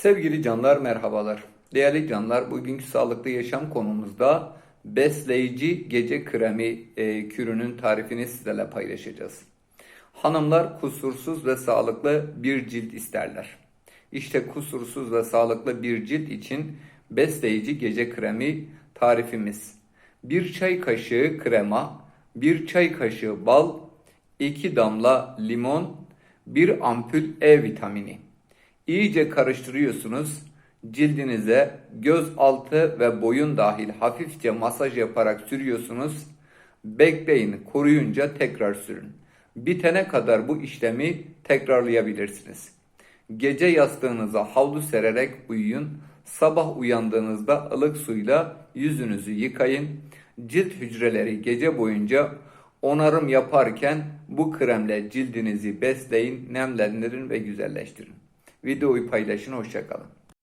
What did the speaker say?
Sevgili canlar merhabalar. Değerli canlar bugünkü sağlıklı yaşam konumuzda besleyici gece kremi e, kürünün tarifini sizlerle paylaşacağız. Hanımlar kusursuz ve sağlıklı bir cilt isterler. İşte kusursuz ve sağlıklı bir cilt için besleyici gece kremi tarifimiz. Bir çay kaşığı krema, bir çay kaşığı bal, 2 damla limon, bir ampul E vitamini. İyice karıştırıyorsunuz. Cildinize göz altı ve boyun dahil hafifçe masaj yaparak sürüyorsunuz. Bekleyin, kuruyunca tekrar sürün. Bitene kadar bu işlemi tekrarlayabilirsiniz. Gece yastığınıza havlu sererek uyuyun. Sabah uyandığınızda ılık suyla yüzünüzü yıkayın. Cilt hücreleri gece boyunca onarım yaparken bu kremle cildinizi besleyin, nemlendirin ve güzelleştirin. Videoyu paylaşın, hoşçakalın.